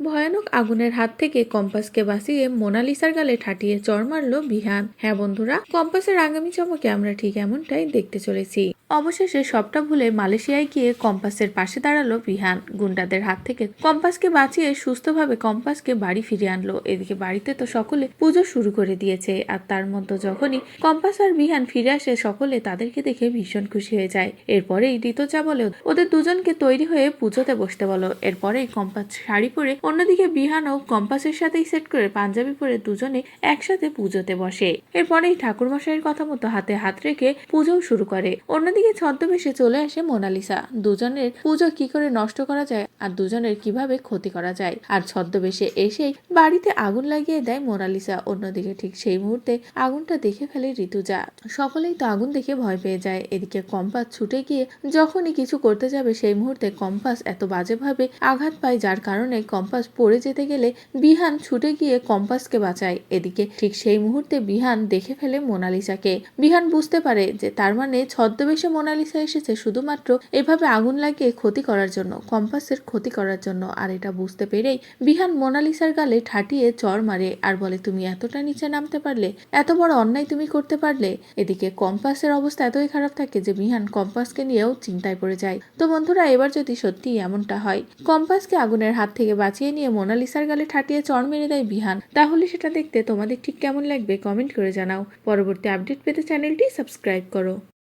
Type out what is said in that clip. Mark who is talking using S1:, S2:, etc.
S1: ভয়ানক আগুনের হাত থেকে কম্পাসকে বাঁচিয়ে মোনালিসার গালে ঠাটিয়ে চর মারল বিহান। হ্যাঁ বন্ধুরা, কম্পাসের আগামী চমকে আমরা ঠিক এমনটাই দেখতে চলেছি। অবশেষে সবটা ভুলে মালয়েশিয়ায় গিয়ে কম্পাসের পাশে দাঁড়াল বিহান গুন্ডাদের হাত থেকে কম্পাসকে বাঁচিয়ে সুস্থভাবে কম্পাসকে বাড়ি ফিরিয়ে আনলো। এদিকে বাড়িতে তো সকলে পুজো শুরু করে দিয়েছে। আর তার মধ্যে যখনই কম্পাস আর বিহান ফিরে আসে, সকলে তাদেরকে দেখে ভীষণ খুশি হয়ে যায়। এরপরেই ঋতুজা বলে, ওদের দুজনকে তৈরি হয়ে পুজোতে বসতে বলো। এরপরেই কম্পাস শাড়ি পরে অন্যদিকে বিহানও কম্পাসের সাথেই সেট করে পাঞ্জাবি পরে দুজনে একসাথে পুজোতে বসে। এরপরেই ঠাকুরমশাইয়ের কথা মতো হাতে হাত রেখে পুজোও শুরু করে। অন্যদিকে ছদ্মবেশে চলে আসে মোনালিসা। দুজনের পুজো কি করে নষ্ট করা যায় আর দুজনের কীভাবে ক্ষতি করা যায়? আর ছদ্মবেশে এসেই বাড়িতে আগুন লাগিয়ে দেয় মোনালিসা। অন্যদিকে ঠিক সেই মুহূর্তে আগুনটা দেখে ফেলে ঋতুজা। সকলেই তো আগুন দেখে ভয় পেয়ে যায়। এদিকে কম্পাস ছুটে গিয়ে যখনই কিছু করতে যাবে সেই মুহূর্তে কম্পাস এত বাজেভাবে আঘাত পায় যার কারণে কম্পাস পড়ে যেতে গেলে বিহান ছুটে গিয়ে কম্পাসকে বাঁচায়। এদিকে ঠিক সেই মুহূর্তে বিহান দেখে ফেলে মোনালিসাকে। বিহান বুঝতে পারে যে তার মানে ছদ্মবেশে মোনালিসা এসেছে শুধুমাত্র এভাবে আগুন লাগিয়ে ক্ষতি করার জন্য, কম্পাসের ক্ষতি করার জন্য। আর এটা বুঝতে পেরেই বিহান মোনালিসার গালে ঠাটিয়ে চড় মারে আর বলে, তুমি এতটা নিচে নামতে পারলে, এত বড় অন্যায় তুমি করতে পারলে? এদিকে কম্পাসের অবস্থা এতই খারাপ থাকে যে বিহান কম্পাসকে নিয়েও চিন্তায় পড়ে যায়। তো বন্ধুরা, এবার যদি সত্যি এমনটা হয়, কম্পাসকে আগুনের হাত থেকে বাঁচিয়ে নিয়ে মোনালিসার গালে ঠাটিয়ে চড় মেরে দেয় বিহান, তাহলে সেটা দেখতে তোমাদের ঠিক কেমন লাগবে কমেন্ট করে জানাও। পরবর্তী আপডেট পেতে চ্যানেলটি সাবস্ক্রাইব করো।